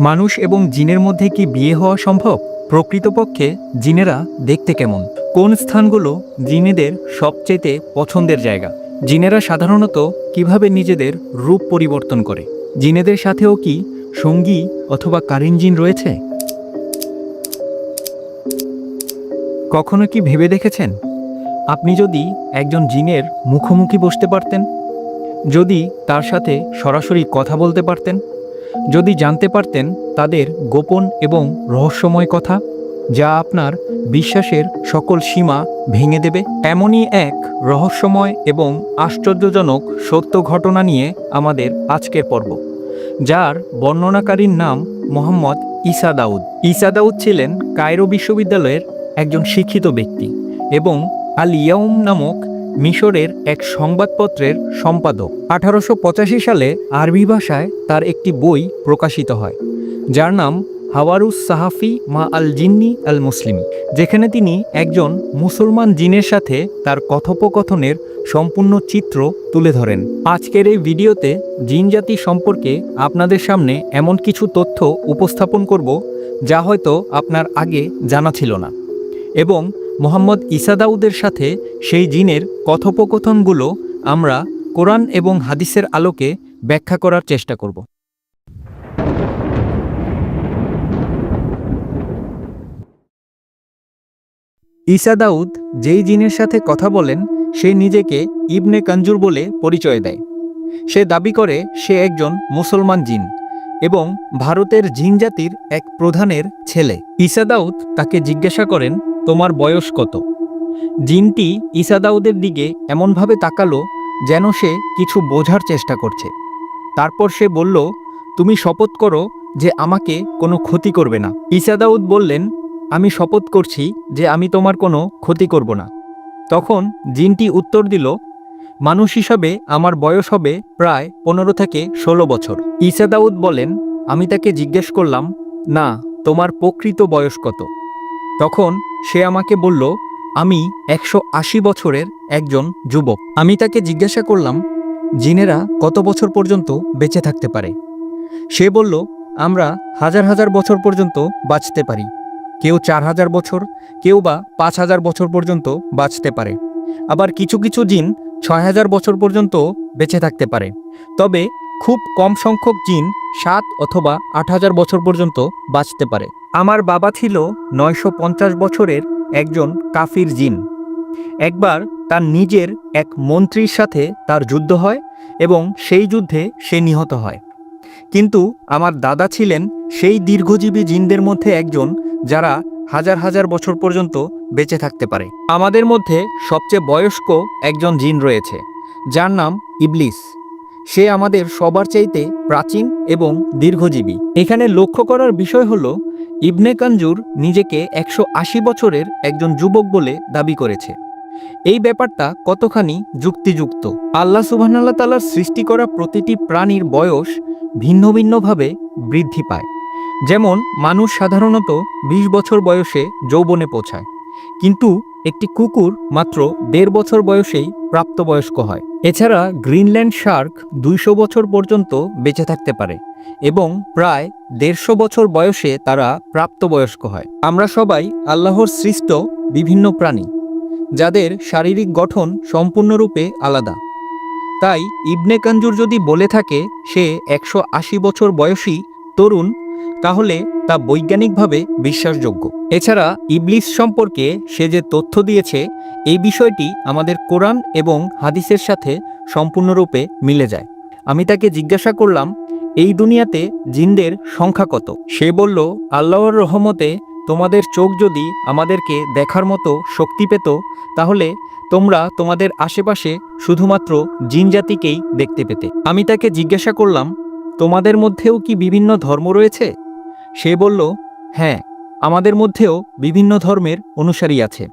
মানুষ এবং জিনের মধ্যে কি বিয়ে হওয়া সম্ভব? প্রকৃতপক্ষে জিনেরা দেখতে কেমন? কোন স্থানগুলো জিনেদের সবচেয়ে পছন্দের জায়গা? জিনেরা সাধারণত কীভাবে নিজেদের রূপ পরিবর্তন করে? জিনেদের সাথেও কি সঙ্গী অথবা কারিন জিন রয়েছে? কখনো কি ভেবে দেখেছেন? আপনি যদি একজন জিনের মুখোমুখি বসতে পারতেন? যদি তার সাথে সরাসরি কথা বলতে পারতেন? যদি জানতে পারতেন তাদের গোপন এবং রহস্যময় কথা, যা আপনার বিশ্বাসের সকল সীমা ভেঙে দেবে, এমনই এক রহস্যময় এবং আশ্চর্যজনক সত্য ঘটনা নিয়ে আমাদের আজকের পর্ব, যার বর্ণনাকারীর নাম মোহাম্মদ ঈসা দাউদ। ঈসা দাউদ ছিলেন কায়রো বিশ্ববিদ্যালয়ের একজন শিক্ষিত ব্যক্তি এবং আল ইয়াউম নামক মিশরের এক সংবাদপত্রের সম্পাদক। আঠারোশো পঁচাশি সালে আরবি ভাষায় তার একটি বই প্রকাশিত হয়, যার নাম হাওয়ারুস সাহাফি মা আল জিন্নি আল মুসলিম, যেখানে তিনি একজন মুসলমান জিনের সাথে তার কথোপকথনের সম্পূর্ণ চিত্র তুলে ধরেন। আজকের এই ভিডিওতে জিন জাতি সম্পর্কে আপনাদের সামনে এমন কিছু তথ্য উপস্থাপন করব, যা হয়তো আপনার আগে জানা ছিল না। এবং মোহাম্মদ ইসাদাউদের সাথে সেই জিনের কথোপকথনগুলো আমরা কোরআন এবং হাদিসের আলোকে ব্যাখ্যা করার চেষ্টা করব। ঈসা দাউদ যেই জিনের সাথে কথা বলেন, সে নিজেকে ইবনে কাঞ্জুর বলে পরিচয় দেয়। সে দাবি করে সে একজন মুসলমান জিন এবং ভারতের জিন জাতির এক প্রধানের ছেলে। ঈসা দাউদ তাকে জিজ্ঞাসা করেন তোমার বয়স কত? জিনটি ইসাদাউদের দিকে এমনভাবে তাকালো যেন সে কিছু বোঝার চেষ্টা করছে। তারপর সে বলল, তুমি শপথ করো যে আমাকে কোনো ক্ষতি করবে না। ঈসা দাউদ বললেন, আমি শপথ করছি যে আমি তোমার কোনো ক্ষতি করব না। তখন জিনটি উত্তর দিল, মানুষ হিসাবে আমার বয়স হবে প্রায় পনেরো থেকে ষোলো বছর। ঈসা দাউদ বলেন, আমি তাকে জিজ্ঞেস করলাম, না, তোমার প্রকৃত বয়স কত? তখন সে আমাকে বলল, আমি একশো আশি বছরের একজন যুবক। আমি তাকে জিজ্ঞাসা করলাম, জিনেরা কত বছর পর্যন্ত বেঁচে থাকতে পারে? সে বলল, আমরা হাজার হাজার বছর পর্যন্ত বাঁচতে পারি। কেউ চার হাজার বছর, কেউ বা পাঁচ হাজার বছর পর্যন্ত বাঁচতে পারে। আবার কিছু কিছু জিন ছয় হাজার বছর পর্যন্ত বেঁচে থাকতে পারে। তবে খুব কম সংখ্যক জিন সাত অথবা আট হাজার বছর পর্যন্ত বাঁচতে পারে। আমার বাবা ছিল নয়শো পঞ্চাশ বছরের একজন কাফির জিন। একবার তার নিজের এক মন্ত্রীর সাথে তার যুদ্ধ হয় এবং সেই যুদ্ধে সে নিহত হয়। কিন্তু আমার দাদা ছিলেন সেই দীর্ঘজীবী জিনদের মধ্যে একজন যারা হাজার হাজার বছর পর্যন্ত বেঁচে থাকতে পারে। আমাদের মধ্যে সবচেয়ে বয়স্ক একজন জিন রয়েছে, যার নাম ইবলিস। সে আমাদের সবার চাইতে প্রাচীন এবং দীর্ঘজীবী। এখানে লক্ষ্য করার বিষয় হল ইবনে কাঞ্জুর নিজেকে একশো আশি বছরের একজন যুবক বলে দাবি করেছে। এই ব্যাপারটা কতখানি যুক্তিযুক্ত? আল্লাহ সুবাহনাল্লা তালার সৃষ্টি করা প্রতিটি প্রাণীর বয়স ভিন্ন ভিন্নভাবে বৃদ্ধি পায়। যেমন, মানুষ সাধারণত ২০ বছর বয়সে যৌবনে পৌঁছায়। কিন্তু একটি কুকুর মাত্র দেড় বছর বয়সেই প্রাপ্তবয়স্ক হয়। এছাড়া গ্রিনল্যান্ড শার্ক দুইশো বছর পর্যন্ত বেঁচে থাকতে পারে এবং প্রায় দেড়শো বছর বয়সে তারা প্রাপ্তবয়স্ক হয়। আমরা সবাই আল্লাহর সৃষ্ট বিভিন্ন প্রাণী, যাদের শারীরিক গঠন সম্পূর্ণরূপে আলাদা। তাই ইবনে কাঞ্জুর যদি বলে থাকে, সে একশো আশি বছর বয়সী তরুণ তাহলে তা বৈজ্ঞানিকভাবে বিশ্বাসযোগ্য। এছাড়া ইবলিস সম্পর্কে সে যে তথ্য দিয়েছে, এই বিষয়টি আমাদের কোরআন এবং হাদিসের সাথে সম্পূর্ণরূপে মিলে যায়। আমি তাকে জিজ্ঞাসা করলাম, এই দুনিয়াতে জিনদের সংখ্যা কত? সে বলল, আল্লাহর রহমতে তোমাদের চোখ যদি আমাদেরকে দেখার মতো শক্তি পেত, তাহলে তোমরা তোমাদের আশেপাশে শুধুমাত্র জিন জাতিকেই দেখতে পেতে। আমি তাকে জিজ্ঞাসা করলাম তোমাদের মধ্যেও কি বিভিন্ন ধর্ম রয়েছে? সে বলল হ্যাঁ আমাদের মধ্যেও বিভিন্ন ধর্মের অনুসারী আছে।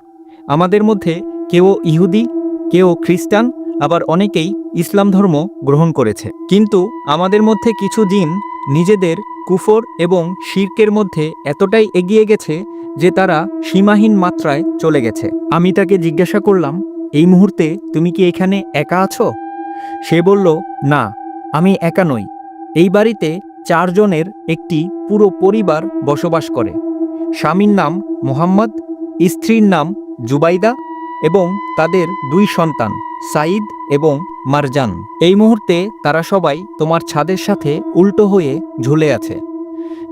আমাদের মধ্যে কেউ ইহুদি, কেউ খ্রিস্টান, আবার অনেকেই ইসলাম ধর্ম গ্রহণ করেছে। কিন্তু আমাদের মধ্যে কিছু জিন নিজেদের কুফর এবং শির্কের মধ্যে এতটাই এগিয়ে গেছে যে তারা সীমাহীন মাত্রায় চলে গেছে। আমি তাকে জিজ্ঞাসা করলাম, এই মুহূর্তে তুমি কি এখানে একা আছো? সে বলল, না, আমি একা নই। এই বাড়িতে চারজনের একটি পুরো পরিবার বসবাস করে। স্বামীর নাম মোহাম্মদ, স্ত্রীর নাম জুবাইদা এবং তাদের দুই সন্তান সাইদ এবং মারজান। এই মুহূর্তে তারা সবাই তোমার ছাদের সাথে উল্টো হয়ে ঝুলে আছে।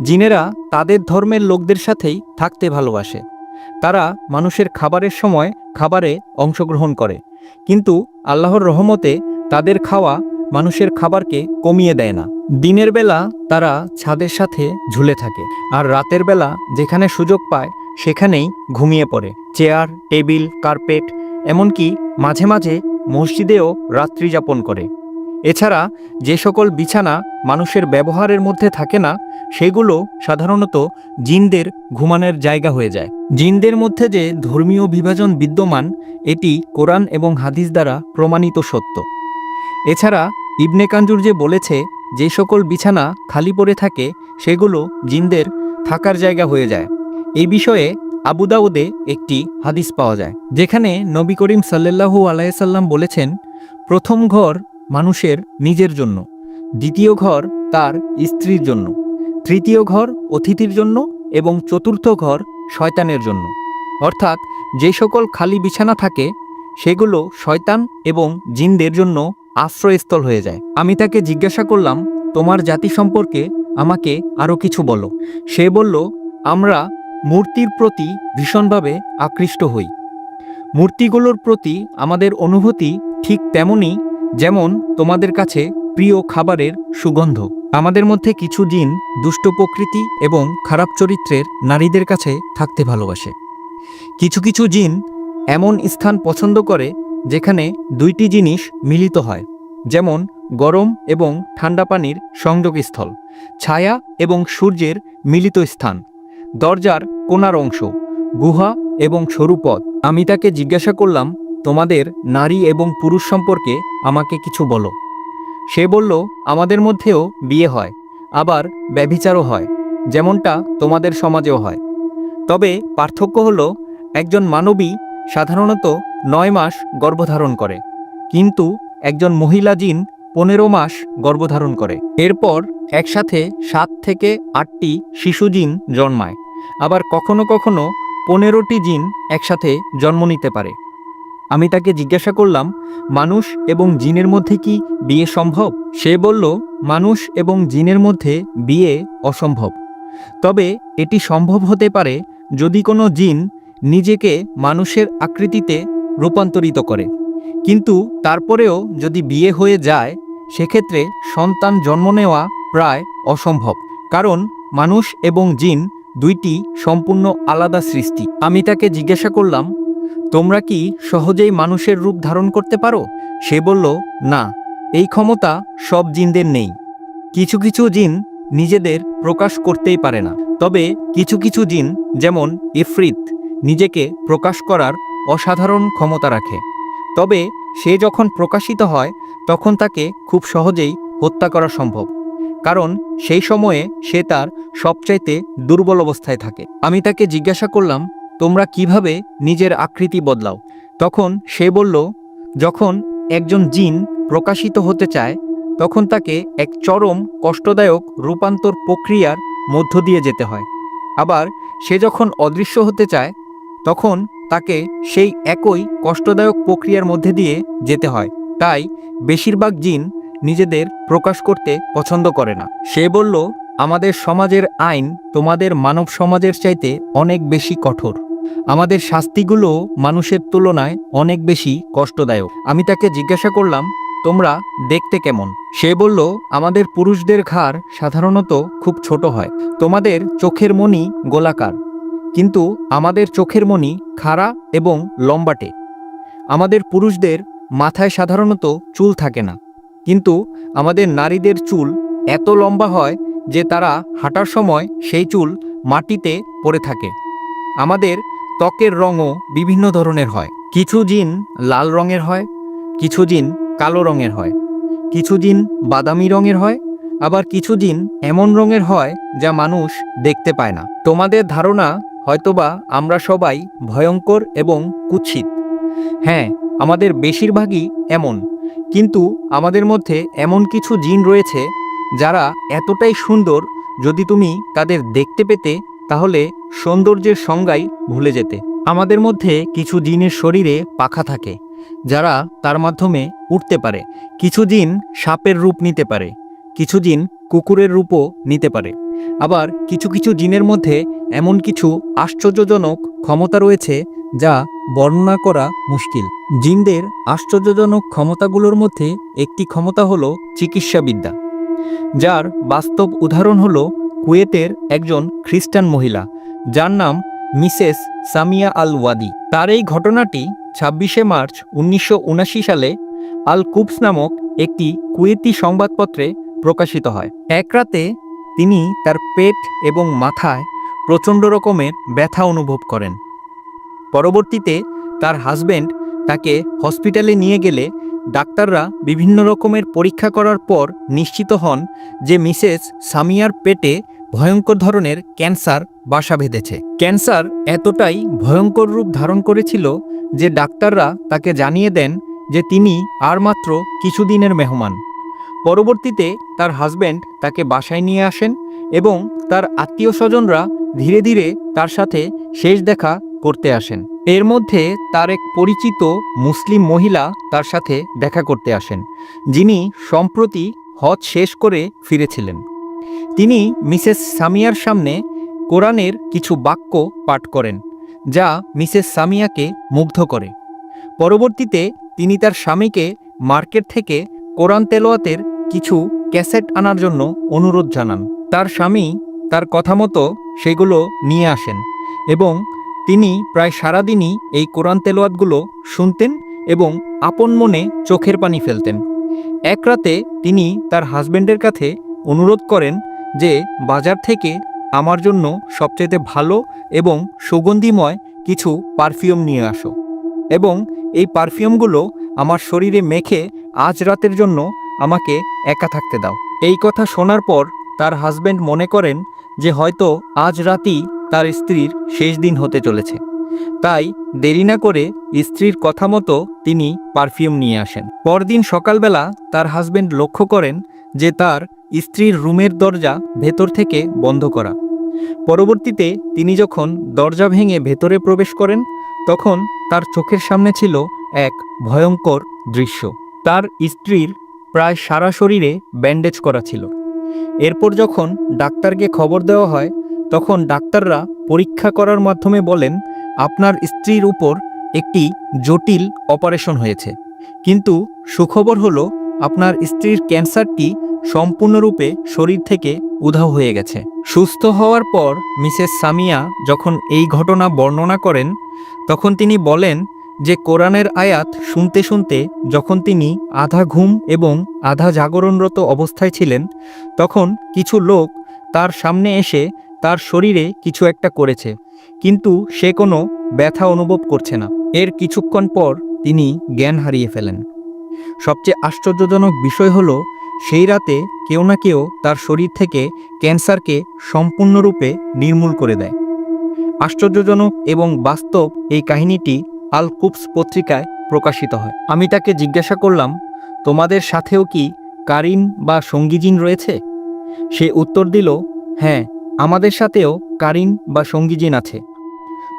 জিনেরা তাদের ধর্মের লোকদের সাথেই থাকতে ভালোবাসে। তারা মানুষের খাবারের সময় খাবারে অংশগ্রহণ করে। কিন্তু আল্লাহর রহমতে তাদের খাওয়া মানুষের খাবারকে কমিয়ে দেয় না। দিনের বেলা তারা ছাদের সাথে ঝুলে থাকে, আর রাতের বেলা যেখানে সুযোগ পায়, সেখানেই ঘুমিয়ে পড়ে। চেয়ার, টেবিল, কার্পেট, এমনকি মাঝে মাঝে মসজিদেও রাত্রি যাপন করে। এছাড়া যে সকল বিছানা মানুষের ব্যবহারের মধ্যে থাকে না, সেগুলো সাধারণত জিনদের ঘুমানোর জায়গা হয়ে যায়। জিনদের মধ্যে যে ধর্মীয় বিভাজন বিদ্যমান, এটি কোরআন এবং হাদিস দ্বারা প্রমাণিত সত্য। এছাড়া ইবনে কাঞ্জুর যে বলেছে যে সকল বিছানা খালি পড়ে থাকে, সেগুলো জিনদের থাকার জায়গা হয়ে যায়। এই বিষয়ে আবুদাউদে একটি হাদিস পাওয়া যায়, যেখানে নবী করিম সাল্লাল্লাহু আলাইসাল্লাম বলেছেন, প্রথম ঘর মানুষের নিজের জন্য, দ্বিতীয় ঘর তার স্ত্রীর জন্য, তৃতীয় ঘর অতিথির জন্য এবং চতুর্থ ঘর শয়তানের জন্য। অর্থাৎ যে সকল খালি বিছানা থাকে, সেগুলো শয়তান এবং জিনদের জন্য আশ্রয়স্থল হয়ে যায়। আমি তাকে জিজ্ঞাসা করলাম, তোমার জাতি সম্পর্কে আমাকে আরও কিছু বলো। সে বলল, আমরা মূর্তির প্রতি ভীষণভাবে আকৃষ্ট হই। মূর্তিগুলোর প্রতি আমাদের অনুভূতি ঠিক তেমনই যেমন তোমাদের কাছে প্রিয় খাবারের সুগন্ধ। আমাদের মধ্যে কিছু জিন দুষ্ট প্রকৃতি এবং খারাপ চরিত্রের নারীদের কাছে থাকতে ভালোবাসে। কিছু কিছু জিন এমন স্থান পছন্দ করে যেখানে দুইটি জিনিস মিলিত হয়, যেমন গরম এবং ঠান্ডা পানির সংযোগস্থল, ছায়া এবং সূর্যের মিলিত স্থান, দরজার কোনার অংশ, গুহা এবং সরু পথ। আমি তাকে জিজ্ঞাসা করলাম, তোমাদের নারী এবং পুরুষ সম্পর্কে আমাকে কিছু বলো। সে বলল, আমাদের মধ্যেও বিয়ে হয়, আবার ব্যভিচারও হয়, যেমনটা তোমাদের সমাজেও হয়। তবে পার্থক্য হলো, একজন মানবী সাধারণত নয় মাস গর্ভধারণ করে। কিন্তু একজন মহিলা জিন পনেরো মাস গর্ভধারণ করে। এরপর একসাথে সাত থেকে আটটি শিশু জিন জন্মায়। আবার কখনো কখনো পনেরোটি জিন একসাথে জন্ম নিতে পারে। আমি তাকে জিজ্ঞাসা করলাম, মানুষ এবং জিনের মধ্যে কি বিয়ে সম্ভব? সে বলল, মানুষ এবং জিনের মধ্যে বিয়ে অসম্ভব। তবে এটি সম্ভব হতে পারে যদি কোনো জিন নিজেকে মানুষের আকৃতিতে রূপান্তরিত করে। কিন্তু তারপরেও যদি বিয়ে হয়ে যায়, সেক্ষেত্রে সন্তান জন্ম নেওয়া প্রায় অসম্ভব। কারণ মানুষ এবং জিন দুইটি সম্পূর্ণ আলাদা সৃষ্টি। আমি তাকে জিজ্ঞাসা করলাম, তোমরা কি সহজেই মানুষের রূপ ধারণ করতে পারো? সে বলল, না, এই ক্ষমতা সব জিনদের নেই। কিছু কিছু জিন নিজেদের প্রকাশ করতেই পারে না। তবে কিছু কিছু জিন, যেমন ইফরিত নিজেকে প্রকাশ করার অসাধারণ ক্ষমতা রাখে। তবে সে যখন প্রকাশিত হয়, তখন তাকে খুব সহজেই হত্যা করা সম্ভব। কারণ সেই সময়ে সে তার সবচাইতে দুর্বল অবস্থায় থাকে। আমি তাকে জিজ্ঞাসা করলাম, তোমরা কীভাবে নিজের আকৃতি বদলাও? তখন সে বলল, যখন একজন জিন প্রকাশিত হতে চায়, তখন তাকে এক চরম কষ্টদায়ক রূপান্তর প্রক্রিয়ার মধ্য দিয়ে যেতে হয়। আবার সে যখন অদৃশ্য হতে চায় তখন তাকে সেই একই কষ্টদায়ক প্রক্রিয়ার মধ্যে দিয়ে যেতে হয়। তাই বেশিরভাগ জিন নিজেদের প্রকাশ করতে পছন্দ করে না। সে বলল, আমাদের সমাজের আইন তোমাদের মানব সমাজের চাইতে অনেক বেশি কঠোর। আমাদের শাস্তিগুলো মানুষের তুলনায় অনেক বেশি কষ্টদায়ক। আমি তাকে জিজ্ঞাসা করলাম, তোমরা দেখতে কেমন? সে বলল, আমাদের পুরুষদের ঘাড় সাধারণত খুব ছোট হয়। তোমাদের চোখের মণি গোলাকার। কিন্তু আমাদের চোখের মণি খাড়া এবং লম্বাটে। আমাদের পুরুষদের মাথায় সাধারণত চুল থাকে না। কিন্তু আমাদের নারীদের চুল এত লম্বা হয় যে তারা হাঁটার সময় সেই চুল মাটিতে পড়ে থাকে। আমাদের ত্বকের রঙও বিভিন্ন ধরনের হয়। কিছু জিন লাল রঙের হয়, কিছু জিন কালো রঙের হয়, কিছু জিন বাদামি রঙের হয়, আবার কিছু জিন এমন রঙের হয় যা মানুষ দেখতে পায় না। তোমাদের ধারণা হয়তোবা আমরা সবাই ভয়ঙ্কর এবং কুৎসিত। হ্যাঁ আমাদের বেশিরভাগই এমন। কিন্তু আমাদের মধ্যে এমন কিছু জিন রয়েছে যারা এতটাই সুন্দর যদি তুমি তাদের দেখতে পেতে, তাহলে সৌন্দর্যের সংজ্ঞাই ভুলে যেতে। আমাদের মধ্যে কিছু জিনের শরীরে পাখা থাকে, যারা তার মাধ্যমে উঠতে পারে। কিছু জিন সাপের রূপ নিতে পারে, কিছু জিন কুকুরের রূপও নিতে পারে। আবার কিছু কিছু জিনের মধ্যে এমন কিছু আশ্চর্যজনক ক্ষমতা রয়েছে যা বর্ণনা করা মুশকিল। জিনদের আশ্চর্যজনক ক্ষমতাগুলোর মধ্যে একটি ক্ষমতা হলো চিকিৎসাবিদ্যা, যার বাস্তব উদাহরণ হলো কুয়েতের একজন খ্রিস্টান মহিলা, যার নাম মিসেস সামিয়া আল ওয়াদি তার এই ঘটনাটি ছাব্বিশে মার্চ উনিশশো উনআশি সালে আল কুপস নামক একটি কুয়েতি সংবাদপত্রে প্রকাশিত হয়। এক রাতে তিনি তার পেট এবং মাথায় প্রচণ্ড রকমের ব্যথা অনুভব করেন। পরবর্তীতে তার হাজব্যান্ড তাকে হসপিটালে নিয়ে গেলে ডাক্তাররা বিভিন্ন রকমের পরীক্ষা করার পর নিশ্চিত হন যে মিসেস সামিয়ার পেটে ভয়ঙ্কর ধরনের ক্যান্সার বাসা বেঁধেছে। ক্যান্সার এতটাই ভয়ঙ্কর রূপ ধারণ করেছিল যে ডাক্তাররা তাকে জানিয়ে দেন যে তিনি আর মাত্র কিছুদিনের মেহমান। পরবর্তীতে তার হাজবেন্ড তাকে বাসায় নিয়ে আসেন এবং তার আত্মীয় স্বজনরা ধীরে ধীরে তার সাথে শেষ দেখা করতে আসেন। এর মধ্যে তার এক পরিচিত মুসলিম মহিলা তার সাথে দেখা করতে আসেন, যিনি সম্প্রতি হজ শেষ করে ফিরেছিলেন। তিনি মিসেস সামিয়ার সামনে কোরআনের কিছু বাক্য পাঠ করেন, যা মিসেস সামিয়াকে মুগ্ধ করে। পরবর্তীতে তিনি তার স্বামীকে মার্কেট থেকে কোরআন তেলোয়াতের কিছু ক্যাসেট আনার জন্য অনুরোধ জানান। তার স্বামী তার কথা মতো সেগুলো নিয়ে আসেন এবং তিনি প্রায় সারাদিনই এই কোরআন তেলোয়াতগুলো শুনতেন এবং আপন মনে চোখের পানি ফেলতেন। এক রাতে তিনি তার হাজব্যান্ডের কাছে অনুরোধ করেন যে, বাজার থেকে আমার জন্য সবচেয়ে ভালো এবং সুগন্ধিময় কিছু পারফিউম নিয়ে আসো এবং এই পারফিউমগুলো আমার শরীরে মেখে আজ রাতের জন্য আমাকে একা থাকতে দাও। এই কথা শোনার পর তার হাজবেন্ড মনে করেন যে হয়তো আজ রাতেই তার স্ত্রীর শেষ দিন হতে চলেছে। তাই দেরি না করে স্ত্রীর কথা মতো তিনি পারফিউম নিয়ে আসেন। পরদিন সকালবেলা তার হাজবেন্ড লক্ষ্য করেন যে তার স্ত্রীর রুমের দরজা ভেতর থেকে বন্ধ করা। পরবর্তীতে তিনি যখন দরজা ভেঙে ভেতরে প্রবেশ করেন, তখন তার চোখের সামনে ছিল এক ভয়ঙ্কর দৃশ্য। তার স্ত্রীর প্রায় সারা শরীরে ব্যান্ডেজ করা ছিল। এরপর যখন ডাক্তারকে খবর দেওয়া হয়, তখন ডাক্তাররা পরীক্ষা করার মাধ্যমে বলেন, আপনার স্ত্রীর উপর একটি জটিল অপারেশন হয়েছে। কিন্তু সুখবর হলো, আপনার স্ত্রীর ক্যান্সারটি সম্পূর্ণরূপে শরীর থেকে উধাও হয়ে গেছে। সুস্থ হওয়ার পর মিসেস সামিয়া যখন এই ঘটনা বর্ণনা করেন, তখন তিনি বলেন যে কোরআনের আয়াত শুনতে শুনতে যখন তিনি আধা ঘুম এবং আধা জাগরণরত অবস্থায় ছিলেন, তখন কিছু লোক তার সামনে এসে তার শরীরে কিছু একটা করেছে, কিন্তু সে কোনো ব্যথা অনুভব করছে না। এর কিছুক্ষণ পর তিনি জ্ঞান হারিয়ে ফেলেন। সবচেয়ে আশ্চর্যজনক বিষয় হল, সেই রাতে কেউ না কেউ তার শরীর থেকে ক্যান্সারকে সম্পূর্ণরূপে নির্মূল করে দেয়। আশ্চর্যজনক এবং বাস্তব এই কাহিনীটি আল কুপস পত্রিকায় প্রকাশিত হয়। আমি তাকে জিজ্ঞাসা করলাম, তোমাদের সাথেও কি কারিন বা সঙ্গীজিন রয়েছে? সে উত্তর দিল হ্যাঁ আমাদের সাথেও কারিন বা সঙ্গীজিন আছে।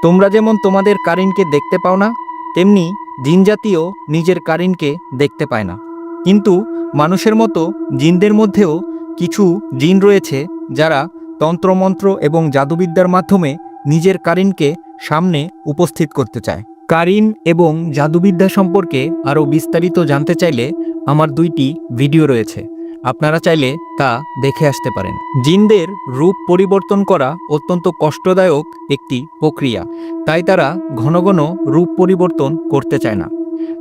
তোমরা যেমন তোমাদের কারিনকে দেখতে পাও না, তেমনি জিনজাতিও নিজের কারিনকে দেখতে পায় না। কিন্তু মানুষের মতো জিনদের মধ্যেও কিছু জিন রয়েছে যারা তন্ত্রমন্ত্র এবং জাদুবিদ্যার মাধ্যমে নিজের কারিনকে সামনে উপস্থিত করতে চায়। কারিন এবং জাদুবিদ্যা সম্পর্কে আরও বিস্তারিত জানতে চাইলে আমার দুইটি ভিডিও রয়েছে। আপনারা চাইলে তা দেখে আসতে পারেন। জিনদের রূপ পরিবর্তন করা অত্যন্ত কষ্টদায়ক একটি প্রক্রিয়া, তাই তারা ঘন ঘন রূপ পরিবর্তন করতে চায় না।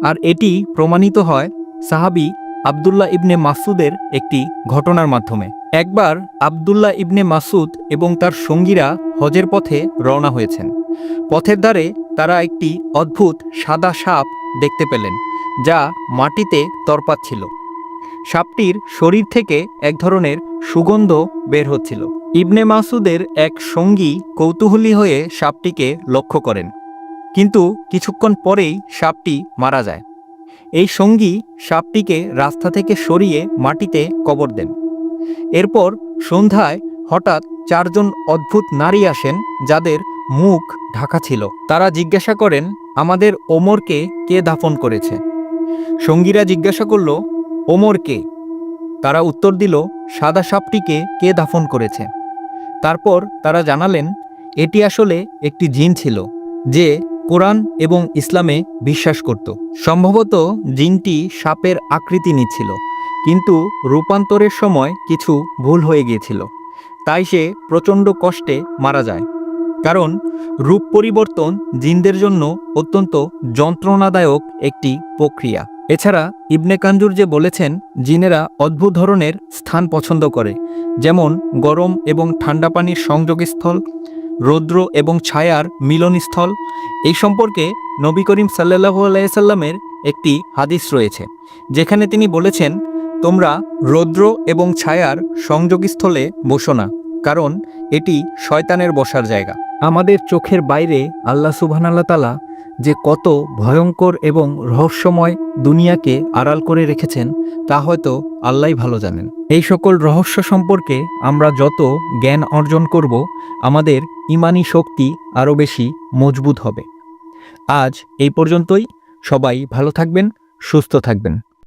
আর এটি প্রমাণিত হয় সাহাবি আবদুল্লাহ ইবনে মাসুদের একটি ঘটনার মাধ্যমে। একবার আবদুল্লাহ ইবনে মাসুদ এবং তার সঙ্গীরা হজের পথে রওনা হয়েছেন। পথের ধারে তারা একটি অদ্ভুত সাদা সাপ দেখতে পেলেন, যা মাটিতে তরপাচ্ছিল। সাপটির শরীর থেকে এক ধরনের সুগন্ধ বের হচ্ছিল। ইবনে মাসুদের এক সঙ্গী কৌতূহলী হয়ে সাপটিকে লক্ষ্য করেন, কিন্তু কিছুক্ষণ পরেই সাপটি মারা যায়। এই সঙ্গী সাপটিকে রাস্তা থেকে সরিয়ে মাটিতে কবর দেন। এরপর সন্ধ্যায় হঠাৎ চারজন অদ্ভুত নারী আসেন, যাদের মুখ ঢাকা ছিল। তারা জিজ্ঞাসা করেন, আমাদের ওমরকে কে দাফন করেছে? সঙ্গীরা জিজ্ঞাসা করল ওমর কে তারা উত্তর দিল, সাদা সাপটিকে কে দাফন করেছে? তারপর তারা জানালেন, এটি আসলে একটি জিন ছিল, যে কোরআন এবং ইসলামে বিশ্বাস করত। সম্ভবত জিনটি সাপের আকৃতি নিচ্ছিল, কিন্তু রূপান্তরের সময় কিছু ভুল হয়ে গিয়েছিল। তাই সে প্রচণ্ড কষ্টে মারা যায়। কারণ রূপ পরিবর্তন জিনদের জন্য অত্যন্ত যন্ত্রণাদায়ক একটি প্রক্রিয়া। এছাড়া ইবনে কাঞ্জুর যে বলেছেন, জিনেরা অদ্ভুত ধরনের স্থান পছন্দ করে, যেমন গরম এবং ঠান্ডা পানির সংযোগস্থল, রৌদ্র এবং ছায়ার মিলনস্থল। এই সম্পর্কে নবী করিম সাল্লাহু আলাইসাল্লামের একটি হাদিস রয়েছে, যেখানে তিনি বলেছেন, তোমরা রৌদ্র এবং ছায়ার সংযোগস্থলে বসো না, কারণ এটি শয়তানের বসার জায়গা। আমাদের চোখের বাইরে আল্লাহ সুবহানাল্লাহ তালা যে কত ভয়ঙ্কর এবং রহস্যময় দুনিয়াকে আড়াল করে রেখেছেন, তা হয়তো আল্লাহই ভালো জানেন। এই সকল রহস্য সম্পর্কে আমরা যত জ্ঞান অর্জন করব, আমাদের ইমানি শক্তি আরও বেশি মজবুত হবে। আজ এই পর্যন্তই। সবাই ভালো থাকবেন, সুস্থ থাকবেন।